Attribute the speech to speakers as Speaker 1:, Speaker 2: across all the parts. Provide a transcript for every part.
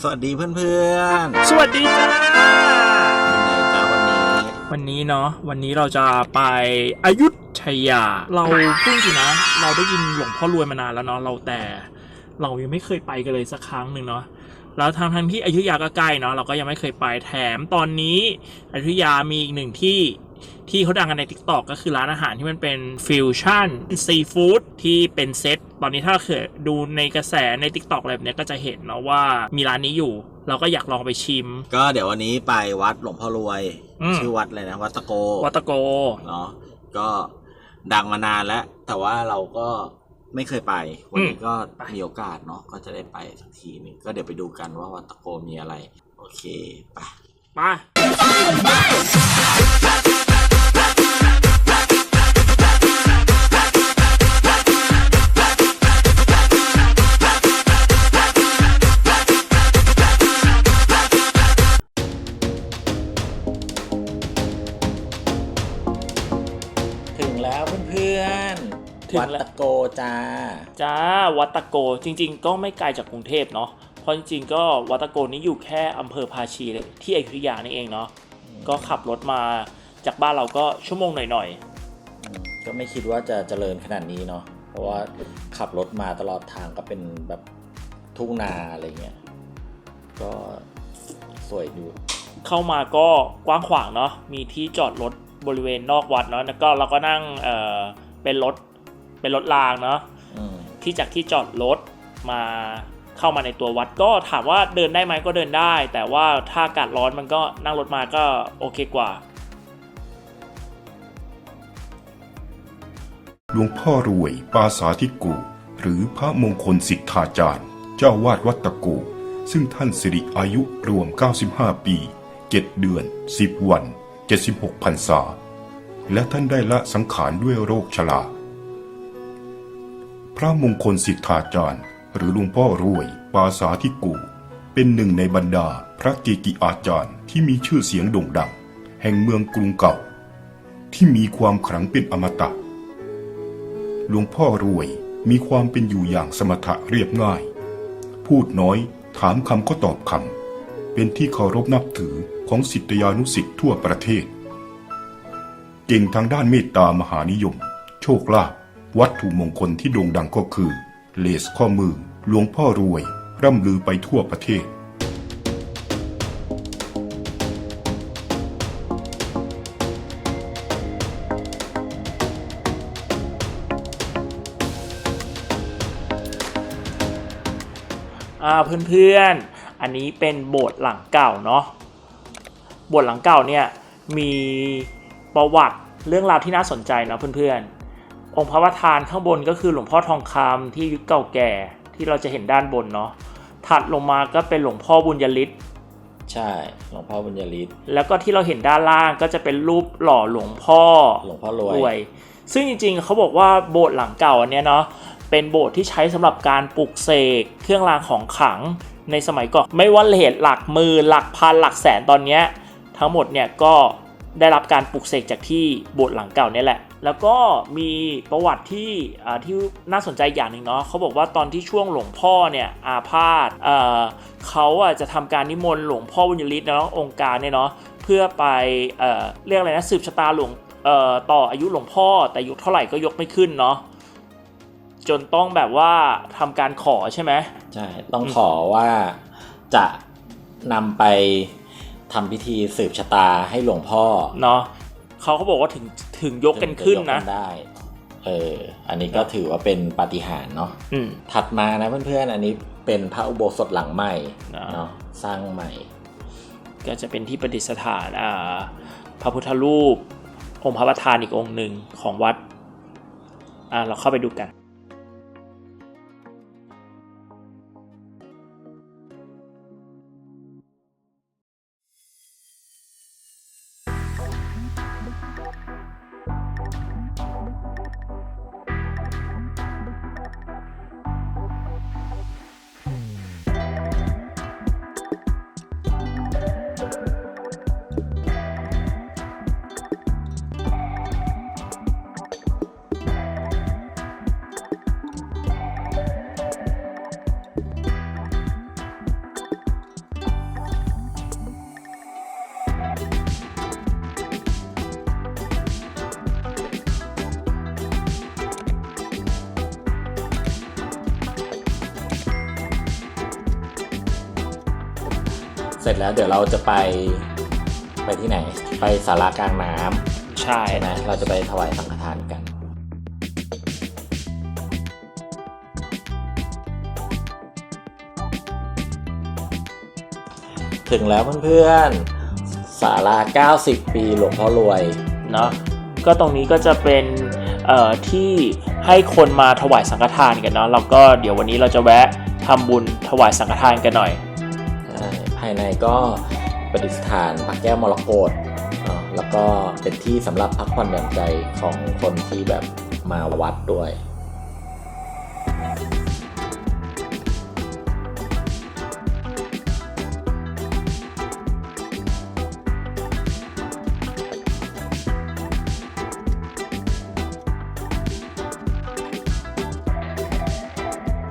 Speaker 1: สวัสดีเพื่อน
Speaker 2: สวัสดีจ้า
Speaker 1: ๆยังไงจ้าวันนี้
Speaker 2: วันนี้เนาะวันนี้เราจะไปอยุธยา เราพูดจริงนะ เราได้ยินหลวงพ่อรวยมานานแล้วเนาะเราแต่เรายังไม่เคยไปกันเลยสักครั้งหนึ่งเนาะแล้วทางทางที่อยุธยาก็ใกล้เนาะเราก็ยังไม่เคยไปแถมตอนนี้อยุธยามีอีกหนึ่งที่ ที่เขาดังกันใน t ิ k t o k ก็คือร้านอาหารที่มันเป็นฟิวชั่นซีฟู้ดที่เป็นเซตตอนนี้ถ้าเกิดดูในกระแสใน t ิ k t o k อะไรแบบเนี้ยก็จะเห็นเนาะว่ามีร้านนี้อยู่ เราก็อยากลองไปชิม
Speaker 1: ก็เดี๋ยววันนี้ไปวัดหลวงพ่อรวย
Speaker 2: อืม
Speaker 1: ชื่อวัดอะไรนะ วัดตะโก
Speaker 2: วัดตะโก
Speaker 1: เนาะก็ดังมานานแล้ว แต่ว่าเราก็ไม่เคยไป วันนี้ก็มีโอกาสเนาะก็จะได้ไปสักทีหนึ่งก็เดี๋ยวไปดูกันว่าวัดตะโกมีอะไร โอเคไป
Speaker 2: ไป
Speaker 1: ถึงแล้ว
Speaker 2: วั
Speaker 1: ดตะโกจ้า
Speaker 2: จ้าวัดตะโกจริง ๆ ก็ไม่ไกลจากกรุงเทพเนาะเพราะจริงๆก็วัดตะโกนี้อยู่แค่อำเภอภาชีเลยที่อยุธยานี่เองเนาะก็ขับรถมาจากบ้านเราก็ชั่วโมงหน่อย
Speaker 3: อืมก็ไม่คิดว่าจะเจริญขนาดนี้เนาะ เพราะว่าขับรถมาตลอดทางก็เป็นแบบทุ่งนาอะไรเงี้ย ก็สวยอยู่
Speaker 2: ๆเข้ามาก็กว้างขวางเนาะมีที่จอดรถบริเวณนอกวัดเนาะแล้วก็เราก็นั่งเออเป็นรถ เป็นรถรางเนาะ
Speaker 3: อืม
Speaker 2: ที่จากที่จอดรถมาเข้ามาในตัววัดก็ถามว่าเดินได้ไหมก็เดินได้ แต่ว่าถ้าอากาศร้อนมันก็นั่งรถมาก็โอเคกว่า
Speaker 4: หลวงพ่อรวยปาสาธิกูหรือพระมงคลสิทธาจารย์ เจ้าวาดวัดตะโกซึ่งท่านสิริอายุรวม 95 ปี 7 เดือน 10 วัน 76พรรษา และท่านได้ละสังขารด้วยโรคชรา พระมงคลสิทธาจารย์ หรือหลวงพ่อรวยปาสาธิกู เป็นหนึ่งในบรรดาพระเกจิอาจารย์ที่มีชื่อเสียงโด่งดัง แห่งเมืองกรุงเก่า ที่มีความขลังเป็นอมตะ หลวงพ่อรวยมีความเป็นอยู่อย่างสมถะเรียบง่าย พูดน้อยถามคำก็ตอบคำ เป็นที่เคารพนับถือของสิทธยานุสิทธิ์ทั่วประเทศ เก่งทางด้านเมตตามหานิยม โชคลาภ วัตถุมงคลที่โด่งดังก็คือ เลสข้อมือหลวงพ่อรวย ร่ำลือไปทั่วประเทศ
Speaker 2: อ่าเพื่อนๆ อันนี้เป็นโบสถ์หลังเก่าเนาะ โบสถ์หลังเก่าเนี่ยมีประวัติเรื่องราวที่น่าสนใจนะเพื่อนๆ องค์พระประธานข้างบนก็คือหลวงพ่อทองคำที่อายุเก่าแก่ที่เราจะเห็นด้านบนเนาะถัดลงมาก็เป็นหลวงพ่อบุญยฤทธิ์
Speaker 3: ใช่หลวงพ่อบุญยฤทธิ์
Speaker 2: แล้วก็ที่เราเห็นด้านล่างก็จะเป็นรูปหล่อหลวงพ่อ
Speaker 3: หลวงพ่อรวย
Speaker 2: รวยซึ่งจริงๆเขาบอกว่าโบสถ์หลังเก่าอันเนี้ยเนาะเป็นโบสถ์ที่ใช้สำหรับการปลุกเสกเครื่องรางของขลังในสมัยก่อนไม่ว่าเลทหลักหมือหลักพันหลักแสนตอนเนี้ยทั้งหมดเนี่ยก็ได้รับการปลุกเสกจากที่โบสถ์หลังเก่าเนี่ยแหละ แล้วก็มีประวัติที่อ่าที่น่าสนใจอย่างหนึ่งเนาะเขาบอกว่าตอนที่ช่วงหลวงพ่อเนี่ยอาพาธเอ่อเขาอะจะทำการนิมนต์หลวงพ่อบุญยฤทธิ์เนาะองค์การเนี่ยเนาะเพื่อไปเอ่อเรียกอะไรนะสืบชะตาหลวงเอ่อต่ออายุหลวงพ่อแต่อายุเท่าไหร่ก็ยกไม่ขึ้นเนาะจนต้องแบบว่าทำการขอใช่ไหม
Speaker 3: ใช่ต้องขอว่าจะนำไปทำพิธีสืบชะตาให้หลวงพ่อ
Speaker 2: เนาะเขาก็บอกว่าถึง ถึงยกกันขึ้น
Speaker 3: ถึงจ
Speaker 2: นะ
Speaker 3: ยกกัได้เอออันนี้ก็ถือว่าเป็นปาฏิหาริย์เนาะ
Speaker 2: อืม
Speaker 3: ถัดมานะเพื่อนๆอันนี้เป็นพระอุโบสถหลังใหม่
Speaker 2: อ่า
Speaker 3: เนาะสร้างใหม่
Speaker 2: ก็จะเป็นที่ประดิษฐานอ่าพระพุทธรูป องค์พระประธานอีกองค์หนึ่งของวัดอ่าเราเข้าไปดูกัน
Speaker 3: สร็จแล้วเดี๋ยวเราจะไปไปที่ไหน ไปสารากลางน้ำ
Speaker 2: ใช่
Speaker 3: ใช่ไหมเราจะไปถวายสังฆทานกัน ถึงแล้วเพื่อนๆศาลา90 ปีหลวงพ่อรวย
Speaker 2: เนาะก็ตรงนี้ก็จะเป็นเอ่อที่ให้คนมาถวายสังฆทานกันเนาะแล้วก็เดี๋ยววันนี้เราจะแวะทำบุญถวายสังฆทานกันหน่อย
Speaker 3: ใช่ภายในก็ประดิษฐานพระแก้วมรกตแล้วก็เป็นที่สำหรับพักผ่อนหย่อนใจของคนที่แบบมาวัดด้วย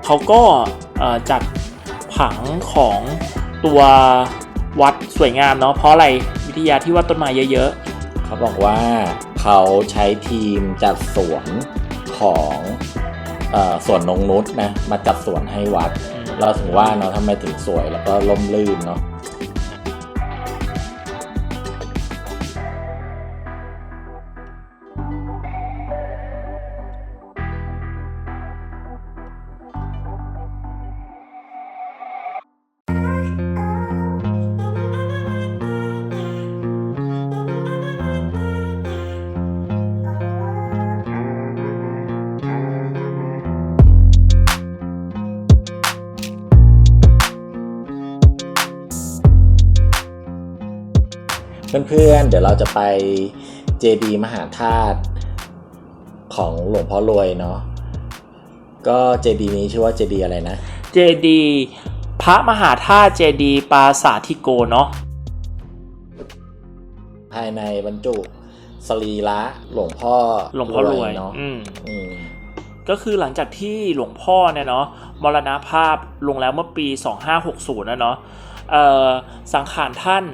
Speaker 2: เขาก็จัดผังของ ตัววัดสวยงามเนาะเพราะอะไรวิทยาที่ว่าต้นไม้เยอะ
Speaker 3: เขาบอกว่าเขาใช้ทีมจัดสวนของเออสวนนงนุษนะมาจัดสวนให้วัด
Speaker 2: อืม
Speaker 3: เราถึงว่าเนาะทำไมถึงสวยแล้วก็ล่มลื่นเนาะ เดี๋ยวเราจะไปเจดีย์มหาธาตุของหลวงพ่อรวยเนาะก็เจดีย์นี้ชื่อว่าเจดีย์อะไรนะ
Speaker 2: ๆเจดีย์พระมหาธาตุเจดีย์ปราสาททิโกเนาะ
Speaker 3: ภายในบรรจุสรีระหลวงพ่อ
Speaker 2: หลวงพ่อรวย
Speaker 3: เนาะ
Speaker 2: อืม
Speaker 3: อืม
Speaker 2: ก็คือหลังจากที่หลวงพ่อเนี่ยเนาะมรณภาพลงแล้วเมื่อปี 2560นะเนาะเอ่อสังขารท่าน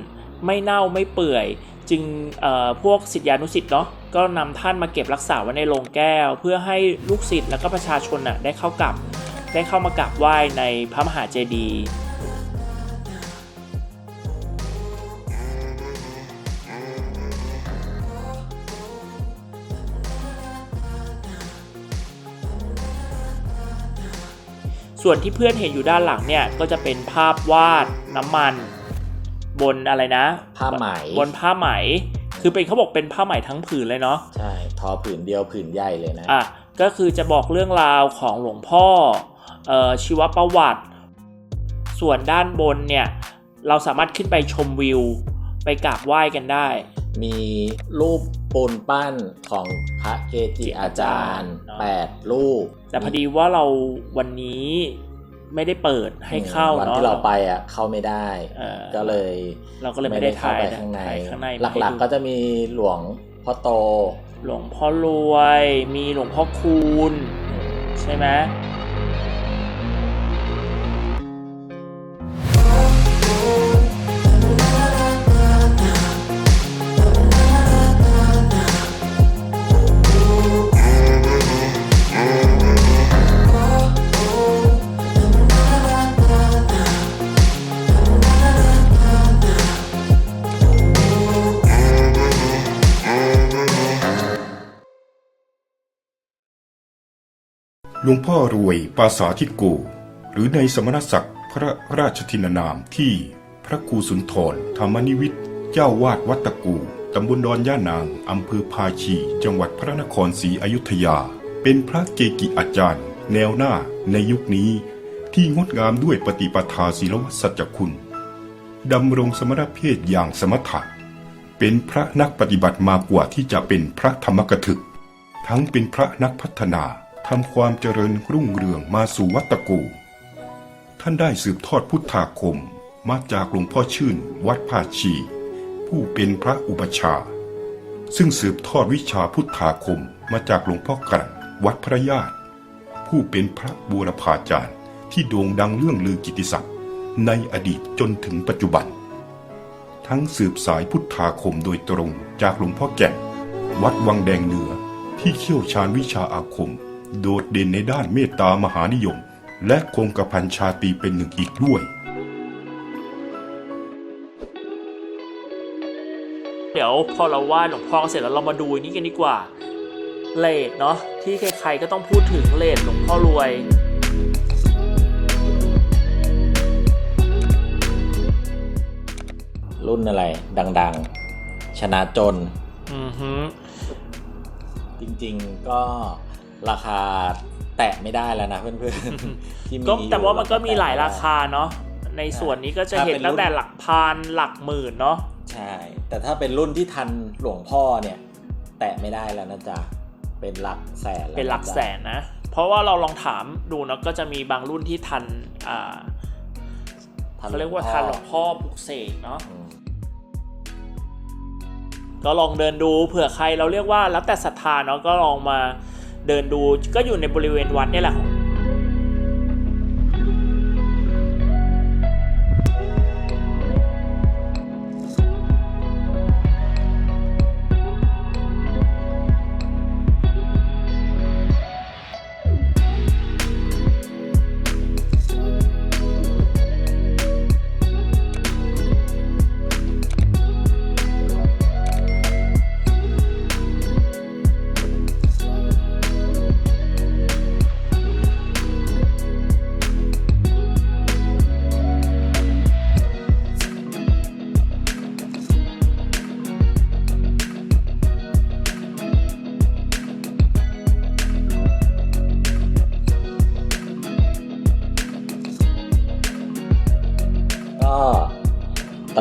Speaker 2: ไม่เน่าไม่เปื่อย จึงพวกศิษยานุศิษย์เนาะก็นำท่านมาเก็บรักษาไว้ในโรงแก้ว เพื่อให้ลูกศิษย์แล้วก็ประชาชนน่ะได้เข้ากับได้เข้ามากราบไหว้ในพระมหาเจดีย์ส่วนที่เพื่อนเห็นอยู่ด้านหลังเนี่ยก็จะเป็นภาพวาดน้ำมัน บนอะไรนะ
Speaker 3: ผ้าไหม
Speaker 2: บนผ้าไหม คือเป็นเขาบอกเป็นผ้าไหมทั้งผืนเลยเนาะ
Speaker 3: ใช่ทอผืนเดียวผืนใหญ่เลยนะ
Speaker 2: อะก็คือจะบอกเรื่องราวของหลวงพ่อเอ่อชีวประวัติ ส่วนด้านบนเนี่ยเราสามารถขึ้นไปชมวิว ไปกราบไหว้กันได้
Speaker 3: มีรูปปูนปั้นของพระเกจิอาจารย์
Speaker 2: เนอะ
Speaker 3: 8รูป
Speaker 2: แต่พอดีว่าเราวันนี้ ไม่ได้เปิดให้เข้า
Speaker 3: วัน
Speaker 2: เนาะ
Speaker 3: ที่เราไปอะเข้าไม่ได้
Speaker 2: เออ
Speaker 3: ก็เลย
Speaker 2: เราก็เลยไม่ได้ถ่าย
Speaker 3: เข้าไปข้างใน
Speaker 2: ถ่ายข้างใน
Speaker 3: หลักๆก็จะมีหลวงพ่อโต
Speaker 2: หลวงพ่อรวย มีหลวงพ่อคูณ ใช่ไหม
Speaker 4: หลวงพ่อรวยปาสาทิโก หรือในสมณศักดิ์พระราชทินานามที่พระครูสุนทรธรรมนิวิทย์เจ้าวาดวัดตะกู ตำบลดอนย่านาง อำเภอภาชี จังหวัดพระนครศรีอยุธยา เป็นพระเกกิอาจารย์ แนวหน้าในยุคนี้ ที่งดงามด้วยปฏิปทาศีลวัสัจคุณ ดำรงสมณเพศอย่างสมถะเป็นพระนักปฏิบัติมากกว่าที่จะเป็นพระธรรมกถึก ทั้งเป็นพระนักพัฒนา ทำความเจริญรุ่งเรืองมาสู่วัดตะกู ท่านได้สืบทอดพุทธาคมมาจากหลวงพ่อชื่นวัดภาชี ผู้เป็นพระอุปชา ซึ่งสืบทอดวิชาพุทธาคมมาจากหลวงพ่อกลั่นวัดพระญาติ ผู้เป็นพระบูรพาจารย์ที่โด่งดังเรื่องลือกิตติศัพท์ในอดีตจนถึงปัจจุบัน ทั้งสืบสายพุทธาคมโดยตรงจากหลวงพ่อแก่นวัดวังแดงเหนือที่เชี่ยวชาญวิชาอาคม โดดเด่นในด้านเมตตามหานิยม และคงกระพันชาตรีเป็นหนึ่งอีกด้วย
Speaker 2: เดี๋ยวพอเราไหว้หลวงพ่อเสร็จแล้วเรามาดูอันนี้กันดีกว่าเลดเนาะที่ใครๆก็ต้องพูดถึงเลดหลวงพ่อรวย
Speaker 3: รุ่นอะไร ดังๆ ชนะจน
Speaker 2: อือฮึ
Speaker 3: จริงๆก็ ราคาแตะไม่ได้แล้วนะเพื่อนๆที่มี
Speaker 2: ก็แต่ว่า
Speaker 3: อยู่
Speaker 2: มันก็มีหลายรา
Speaker 3: แตะไได้
Speaker 2: คาเนาะในส่วนนี้ก็จะ
Speaker 3: ถ้า
Speaker 2: เห็น
Speaker 3: เป็น
Speaker 2: ตั้งแต่
Speaker 3: รุ่น
Speaker 2: หลักพันหลักหมื่นเนาะ
Speaker 3: ใช่ แต่ถ้าเป็นรุ่นที่ทันหลวงพ่อเนี่ย แตะไม่ได้แล้วนะจ๊ะเป็นหลักแสนแล้ว
Speaker 2: เป็นหลักะ
Speaker 3: จ๊ะ
Speaker 2: แสนนะ เพราะว่าเราลองถามดูเนาะก็จะมีบางรุ่นที่ทันอ่า
Speaker 3: ทัน
Speaker 2: เขาเรียกว่าทันหลวงพ่อปลุกเสกเนาะ
Speaker 3: อืม
Speaker 2: ก็ลองเดินดูเผื่อใครเราเรียกว่าแล้วแต่ศรัทธาเนาะก็ลองมา เดินดูก็อยู่ในบริเวณวัดนี่แหละ
Speaker 3: ของ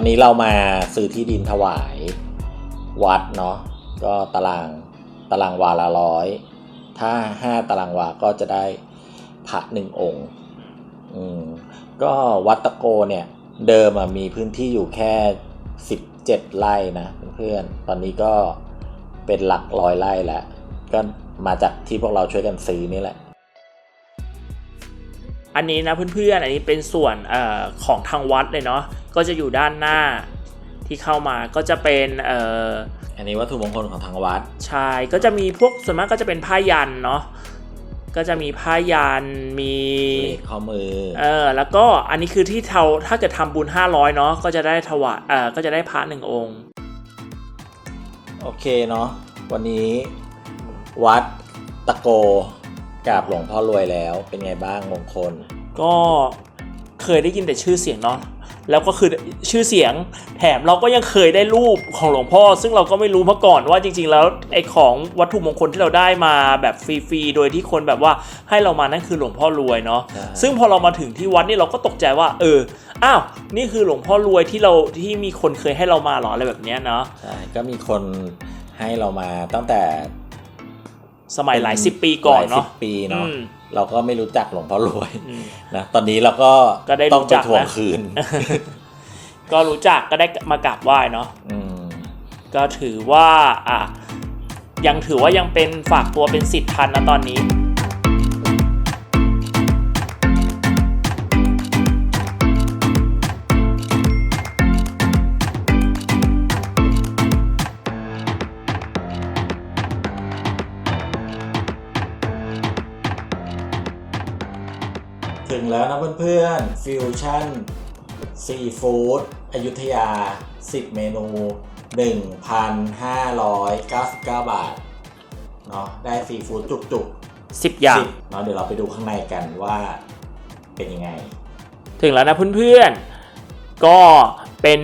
Speaker 3: อนนี้เรามาซื้อที่ดินถวายวัดเนาะก็ตารางตารางวาละร้อยถ้าห้าตารางวาก็จะได้พระหนึ่งองค์อืมก็วัดตะโกเนี่ยเดิมมีพื้นที่อยู่แค่สิบเจ็ดไร่นะเพื่อนตอนนี้ก็เป็นหลักร้อยไร่แล้วก็มาจากที่พวกเราช่วยกันซื้อนี่แหละ
Speaker 2: อันนี้นะเพื่อนๆอันนี้เป็นส่วนอของทางวัดเลยเนาะ ก็จะอยู่ด้านหน้าที่เข้ามาก็จะเป็นเออ
Speaker 3: อันนี้วัตถุมงคลของทางวัด
Speaker 2: ใช่ก็จะมีพวกส่วนมากก็จะเป็นผ้ายันเนาะก็จะมีผ้ายันมี
Speaker 3: เลขข้อมือ
Speaker 2: เออแล้วก็อันนี้คือที่เทาถ้าเกิดทำบุญ 500เนาะก็จะได้ถวายเออก็จะได้พระหนึ่งองค์
Speaker 3: โอเคเนาะวันนี้วัดตะโกกราบหลวงพ่อรวยแล้วเป็นไงบ้างมงคล
Speaker 2: ก็เคยได้ยินแต่ชื่อเสียงเนาะ แล้วก็คือชื่อเสียงแถมเราก็ยังเคยได้รูปของหลวงพ่อ ซึ่งเราก็ไม่รู้มาก่อนว่าจริง ๆ แล้วไอ้ของวัตถุมงคลที่เราได้มาแบบฟรีๆโดยที่คนแบบว่าให้เรามานั่นคือหลวงพ่อรวยเนาะ
Speaker 3: ใช่
Speaker 2: ซึ่งพอเรามาถึงที่วัดนี่เราก็ตกใจว่า เอออ้าวนี่คือหลวงพ่อรวยที่เราที่มีคนเคยให้เรามาเหรออะไรแบบเนี้ยเนาะ
Speaker 3: ใช่ก็มีคนให้เรามาตั้งแต่
Speaker 2: สมัยหลายสิบปีก่อน
Speaker 3: หลยสิ
Speaker 2: เนาะ
Speaker 3: บปีเนาะ
Speaker 2: อืม
Speaker 3: เราก็ไม่รู้จักหลวงพ่อรวย
Speaker 2: อืม
Speaker 3: นะตอนนี้เราก็
Speaker 2: ก็ได้รู้
Speaker 3: ต้องไป
Speaker 2: จัก
Speaker 3: ทวง
Speaker 2: นะ
Speaker 3: คืน
Speaker 2: ก็รู้จักก็ได้มากราบไหว้เนาะ
Speaker 3: อืม
Speaker 2: ก็ถือว่าอะยังถือว่ายังเป็นฝากตัวเป็นสิทธิ์ทันนะตอนนี้
Speaker 3: ถึงแล้วนะเพื่อนๆฟิวชั่นซีฟู้ดอยุธยา 10 เมนู 1,599 บาทเนาะได้ซีฟู้ดจุกๆ
Speaker 2: 10อย่าง
Speaker 3: สิบเนาะเดี๋ยวเราไปดูข้างในกันว่าเป็นยังไง
Speaker 2: ถึงแล้วนะเพื่อนๆ ก็เป็น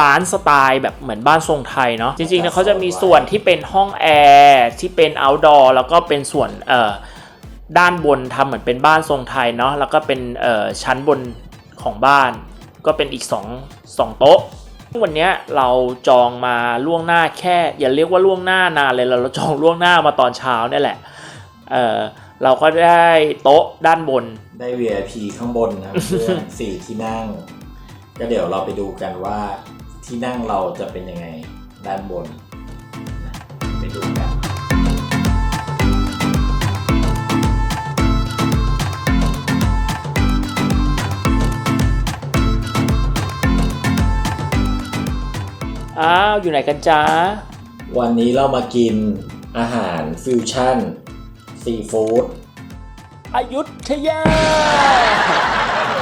Speaker 2: ร้านสไตล์แบบเหมือนบ้านทรงไทยเนาะ จริงๆเนี่ยเขาจะมีส่วนที่เป็นห้องแอร์ที่เป็น outdoor แล้วก็เป็นส่วนเอ่อ ด้านบนทำเหมือนเป็นบ้านทรงไทยเนาะแล้วก็เป็นชั้นบนของบ้าน ก็เป็นอีก2 2โต๊ะวันนี้เราจองมาล่วงหน้าแค่ อย่าเรียกว่าล่วงหน้านานเลยเราจองล่วงหน้ามาตอนเช้าเนี่ยแหละเออเราก็ได้โต๊ะด้านบน
Speaker 3: ได้ VIP ข้างบนนะเพื่อนสี่ที่นั่ง ก็เดี๋ยวเราไปดูกันว่าที่นั่งเราจะเป็นยังไงด้านบน
Speaker 2: อ้าวอยู่ไหนกันจ๊ะ
Speaker 3: วันนี้เรามากินอาหารฟิวชั่นซีฟู้ด
Speaker 2: อยุธยา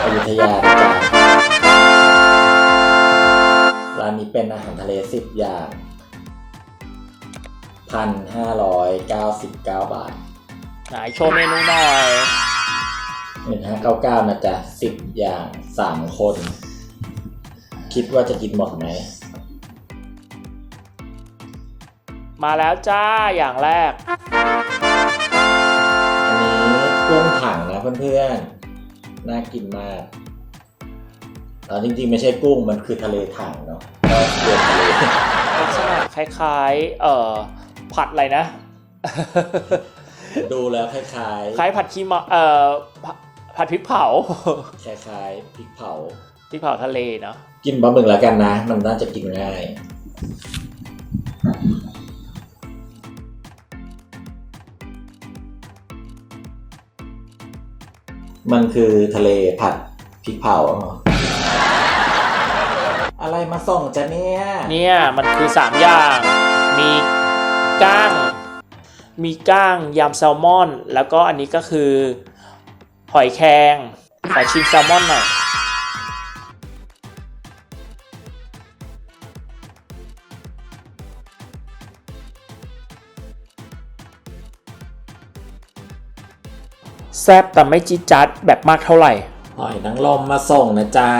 Speaker 3: อยุธยานะจ๊ะร้านนี้เป็นอาหารทะเลสิบอย่างพันห้าร้อยเก้าสิบเก้าบาท
Speaker 2: ไหนโชว์เมนูหน่อย
Speaker 3: หนึ่งห้าเก้าเก้านะจ๊ะสิบอย่างสามคน คิดว่าจะกินหมดไหม
Speaker 2: มาแล้วจ้าอย่างแรก
Speaker 3: อันนี้กุ้งถังนะเพื่อนๆ น่ากินมากตอนจริงๆไม่ใช่กุ้งมันคือทะเลถังเนาะก็เรือทะเล
Speaker 2: ลักษณะคล้ายๆ เอ่อผัดอะไรนะ
Speaker 3: ดูแล้วคล้าย
Speaker 2: คล้ายผัดขี้มาเอ่อผัดผัดพริกเผา
Speaker 3: ๆ คล้ายๆพริกเผา
Speaker 2: พริกเผาทะเลเนาะ
Speaker 3: กินปลาหมึกแล้วกันนะ มันน่าจะกินง่าย มันคือทะเลผัดพริกเผาหรออะไรมาส่งจะเนี่ย
Speaker 2: เนี่ย มันคือสามอย่าง มีก้าง มีก้างยำแซลมอน แล้วก็อันนี้ก็คือ หอยแครงขอชิมแซลมอนหน่อย แซบแต่ไม่จิดจัดแบบมากเท่าไหร่
Speaker 3: หอยนางรมมาส่งนะจ๊ะ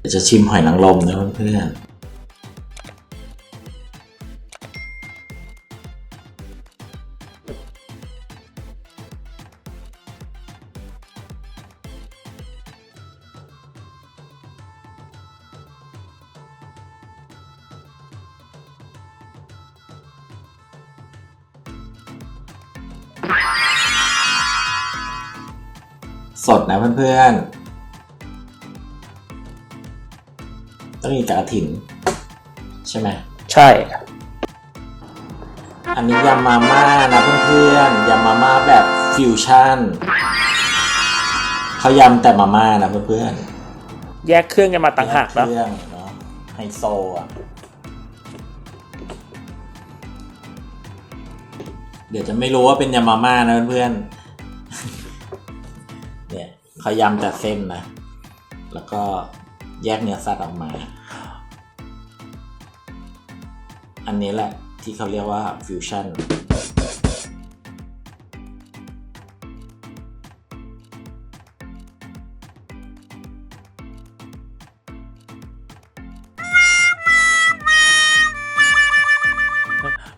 Speaker 3: เดี๋ยวจะชิมหอยนางรมนะเพื่อนๆ สดนะเพื่อนๆ ต้องมีกระถิ่นใช่ไหม
Speaker 2: ใช่
Speaker 3: อันนี้ยำมาม่านะเพื่อนๆยำมาม่าแบบฟิวชั่นเขายำแต่มาม่านะเพื่อน
Speaker 2: แยกเครื่องกันมา
Speaker 3: ๆ
Speaker 2: ต่างหากเนาะ
Speaker 3: เครื่องเนาะไฮโซอะ เดี๋ยวจะไม่รู้ว่าเป็นยำมาม่านะเพื่อนๆ เนี่ยเขายำแต่เส้นนะ แล้วก็แยกเนื้อสัตว์ออกมา อันนี้แหละที่เขาเรียกว่าฟิวชั่น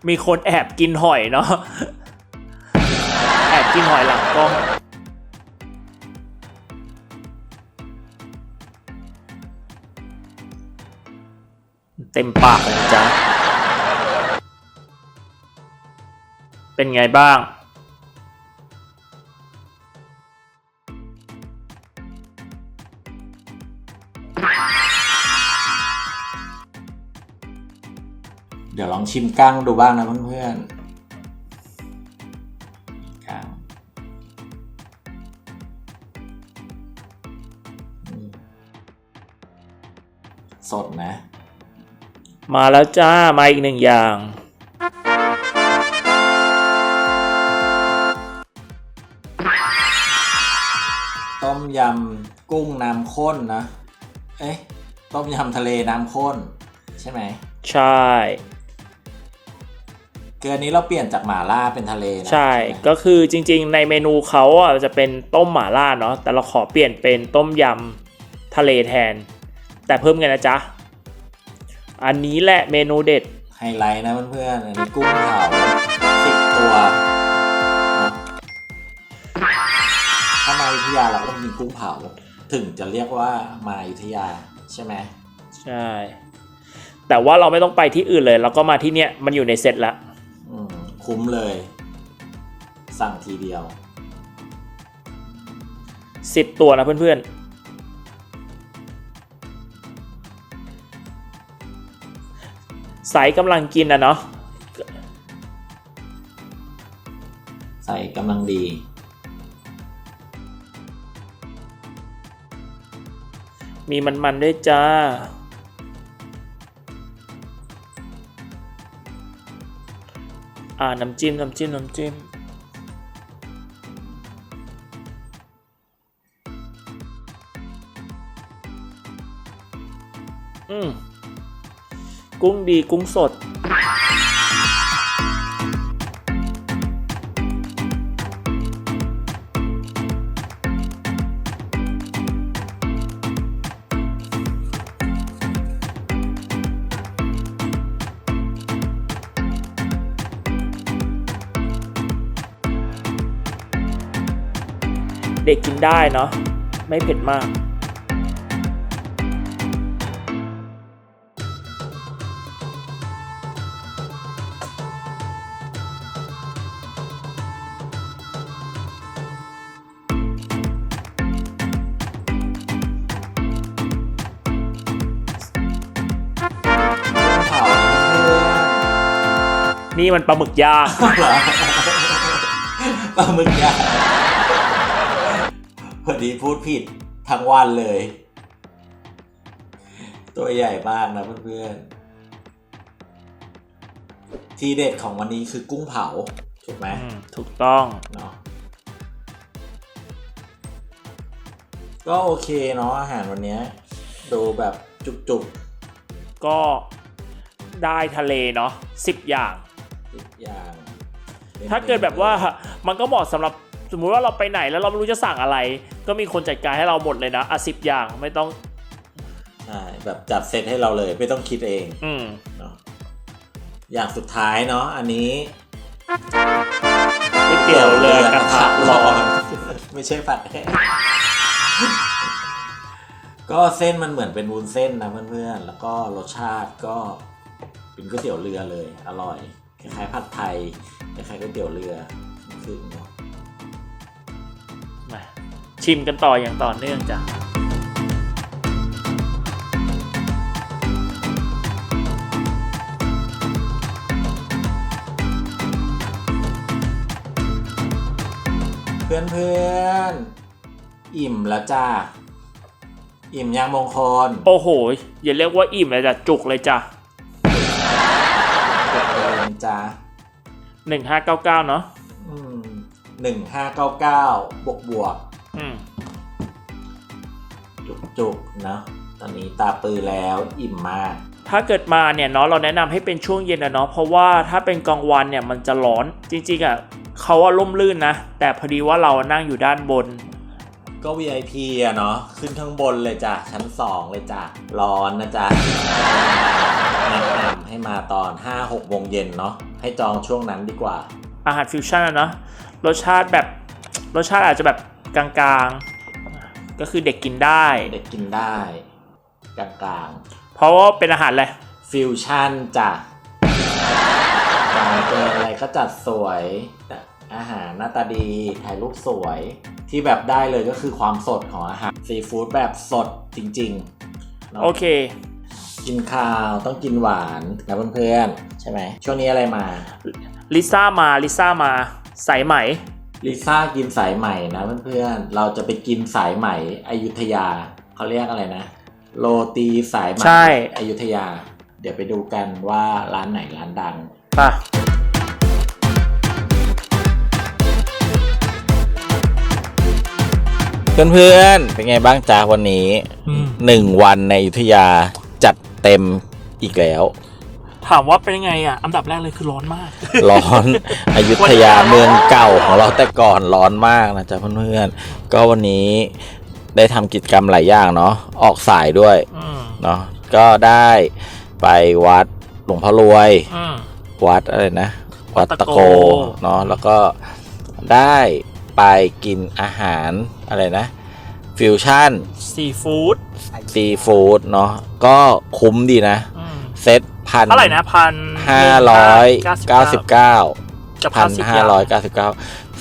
Speaker 2: มีคนแอบกินหอยเนาะ แอบกินหอยหลังกล้อง เต็มากนะจ๊ะ เป็นไงบ้าง
Speaker 3: เดี๋ยวลองชิมกั้งดูบ้างนะเพื่อนๆกั้งสดนะ
Speaker 2: มาแล้วจ้า มาอีกหนึ่งอย่าง
Speaker 3: ต้มยำกุ้งน้ำข้นนะ เอ๊ะ ต้มยำทะเลน้ำข้น ใช่ไหม
Speaker 2: ใช่
Speaker 3: เกลือนี้เราเปลี่ยนจากหม่าล่าเป็นทะเลนะ
Speaker 2: ใช่
Speaker 3: ไหม
Speaker 2: ก็คือจริงๆ ในเมนูเขาอะจะเป็นต้มหม่าล่าเนาะ แต่เราขอเปลี่ยนเป็นต้มยำทะเลแทน แต่เพิ่มเงินนะจ๊ะ อันนี้แหละเมนูเด็ด
Speaker 3: ไฮไลท์นะเพื่อนๆอันนี้กุ้งเผาสิบตัวเนอะถ้ามาอยุธยาเราก็ต้องกินกุ้งเผา ถึงจะเรียกว่ามาอยุธยาใช่ไหม
Speaker 2: ใช่ แต่ว่าเราไม่ต้องไปที่อื่นเลยเราก็มาที่เนี้ยมันอยู่ในเซตละ
Speaker 3: อืมคุ้มเลย สั่งทีเดียว
Speaker 2: สิบตัวนะเพื่อนๆ สายกำลังกินนะเนาะ
Speaker 3: ใส่กำลังดี
Speaker 2: มีมันๆด้วยจ้า อ่า น้ำจิ้ม น้ำจิ้ม น้ำจิ้ม อืม กุ้งดีกุ้งสด เด็กกินได้เนาะไม่เผ็ดมาก นี่มันปลาหมึกย่าง
Speaker 1: เพื่อนเหรอปลาหมึกย่างพอดีพูดผิดทั้งวันเลย ตัวใหญ่มากนะเพื่อนๆ ทีเด็ดของวันนี้คือกุ้งเผา ถูกไหม
Speaker 2: อืมถูกต้อง
Speaker 1: เนาะก็โอเคเนาะอาหารวันเนี้ยดูแบบจุก
Speaker 2: ก็ได้ทะเลเนาะสิบอย่าง
Speaker 1: ๆอีกอย่าง
Speaker 2: ถ้าเกิดแบบว่ามันก็เหมาะสำหรับสมมุติว่าเราไปไหนแล้วเราไม่รู้จะสั่งอะไร ก็มีคนจัดการให้เราหมดเลยนะอะสิบอย่างไม่ต้อง
Speaker 1: ใช่แบบจัดเซตให้เราเลยไม่ต้องคิดเอง
Speaker 2: อืม
Speaker 1: เนาะอย่างสุดท้ายเนาะอันนี้
Speaker 2: ก๋วยเตี๋ยวเรือกระทะร้อน
Speaker 1: ไม่ใช่ผัดแห้งก็เส้นมันเหมือนเป็นวุ้นเส้นนะเพื่อนๆแล้วก็รสชาติก็เป็นก๋วยเตี๋ยวเรือเลย อร่อย คล้ายๆผัดไทยคล้ายๆก๋วยเตี๋ยวเรือคือเนาะ
Speaker 2: มาชิมกันต่ออย่างต่อเนื่องจ้ะ
Speaker 1: เพื่อนๆอิ่มแล้วจ้า อิ่มยังมงคล
Speaker 2: โอ้โห อย่าเรียกว่าอิ่มเลยจ้ะจุกเลยจ้ะ
Speaker 1: กดเลยจ้า
Speaker 2: หนึ่งห้าเก้าเก้าเนาะ
Speaker 1: หนึ่งห้าเก้าเก้าบวกบวก
Speaker 2: อืม
Speaker 1: จุกจุกๆนะตอนนี้ตาปือแล้วอิ่มมาก
Speaker 2: ถ้าเกิดมาเนี่ยเนาะเราแนะนำให้เป็นช่วงเย็นนะเนาะเพราะว่าถ้าเป็นกลางวันเนี่ยมันจะร้อนจริงๆอะเขาว่าร่มรื่นนะ แต่พอดีว่าเรานั่งอยู่ด้านบน
Speaker 1: ก็ VIP อะเนาะขึ้นข้างบนเลยจ้ะ ชั้นสองเลยจ้ะ ร้อนนะจ๊ะแนะนำให้มาตอน 5-6โมงเย็นเนาะให้จองช่วงนั้นดีกว่า
Speaker 2: อาหารฟิวชั่นอะเนาะรสชาติแบบรสชาติอาจจะแบบกลางๆ ก็คือเด็กกินได้
Speaker 1: เด็กกินได้กลาง
Speaker 2: เพราะว่าเป็นอาหารอะไร
Speaker 1: ๆฟิวชั่นจ้ะจานเจออะไรก็จัดสวยแต่ อาหารหน้าตาดีถ่ายรูปสวยที่แบบได้เลยก็คือความสดของอาหารซีฟู้ดแบบสดจริงๆเนาะ
Speaker 2: โอเค
Speaker 1: กินข้าวต้องกินหวานนะเพื่อนๆ ใช่ไหม ช่วงนี้อะไรมา
Speaker 2: ลิซ่ามาลิซ่ามาสายไหม
Speaker 1: ลิซ่ากินสายใหม่นะเพื่อนๆ เราจะไปกินสายใหม่อยุธยา เขาเรียกอะไรนะ โรตีสายใหม่
Speaker 2: ใช่
Speaker 1: อยุธยา เดี๋ยวไปดูกันว่าร้านไหนร้านดัง
Speaker 2: ป่ะ
Speaker 3: เพื่อนๆเป็นไงบ้างจ้าวันนี้หนึ่งวันในอยุธยาจัดเต็มอีกแล้ว
Speaker 2: ถามว่าเป็นยังไงอะอันดับแรกเลยคือร้อนมาก
Speaker 3: ร้อนอยุธยาเมืองเก่าของเราแต่ก่อนร้อนมากนะจ๊ะเพื่อนๆก็วันนี้ได้ทำกิจกรรมหลายอย่างเนาะออกสายด้วย
Speaker 2: อืม
Speaker 3: เนาะก็ได้ไปวัดหลวงพ่อรวย
Speaker 2: อืม
Speaker 3: วัดอะไรนะ
Speaker 2: วั
Speaker 3: วั
Speaker 2: ด
Speaker 3: ด
Speaker 2: ตะ
Speaker 3: ตะ
Speaker 2: โก
Speaker 3: โกเนาะแล้วก็ได้ ไปกินอาหารอะไรนะฟิวชั่น
Speaker 2: ซีฟู้ด
Speaker 3: ซีฟู้ดเนาะก็คุ้มดีนะ
Speaker 2: อืม
Speaker 3: เซตพัน
Speaker 2: เท่าไหร่นะพัน
Speaker 3: ห้าร้อยเก้าสิบเก้า
Speaker 2: กับ
Speaker 3: พัน
Speaker 2: สิบ
Speaker 3: ห้าร้อยเก้าสิบเก้า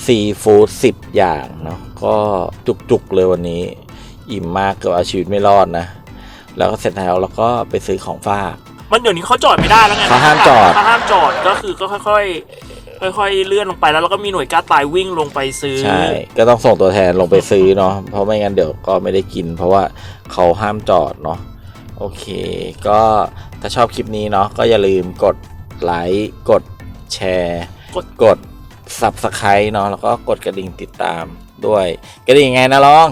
Speaker 3: ซีฟู้ดสิบอย่างเนาะก็จุกๆเลยวันนี้ อิ่มมากเกือบเอาชีวิตไม่รอดนะ แล้วก็เสร็จแล้วแล้วก็ไปซื้อของฝาก
Speaker 2: มันเดี๋ยวนี้เขาจอดไม่ได้แล้วไง
Speaker 3: เขาห้ามจอด
Speaker 2: เขาห้ามจอดก็คือก็ค่อยๆ ค่อยๆเลื่อนลงไปแล้วแล้วก็มีหน่วยกล้าตายวิ่งลงไปซื้อ
Speaker 3: ใช่ ก็ต้องส่งตัวแทนลงไปซื้อเนาะเพราะไม่งั้นเดี๋ยวก็ไม่ได้กิน เพราะว่าเขาห้ามจอดเนาะโอเค ก็ถ้าชอบคลิปนี้เนาะก็อย่าลืมกดไลค์กดแชร์
Speaker 2: กด
Speaker 3: กด subscribe เนาะแล้วก็กดกระดิ่งติดตามด้วยกระดิ่งไงนะลอง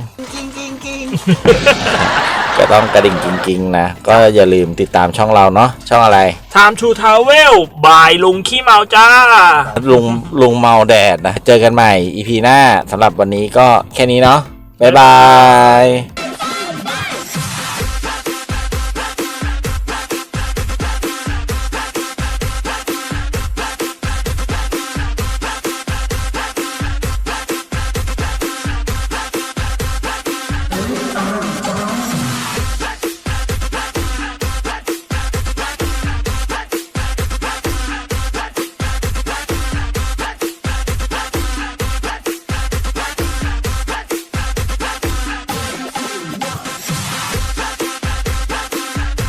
Speaker 3: ก็ต้องกระดิ่งกิ้งๆนะ ก็อย่าลืมติดตามช่องเราเนาะช่องอะไร
Speaker 2: Time to Travel บายลุงขี้เมาจ้า
Speaker 3: ลุงลุงเมาแดดนะ เจอกันใหม่ EP หน้าสำหรับวันนี้ก็แค่นี้เนาะบ๊ายบาย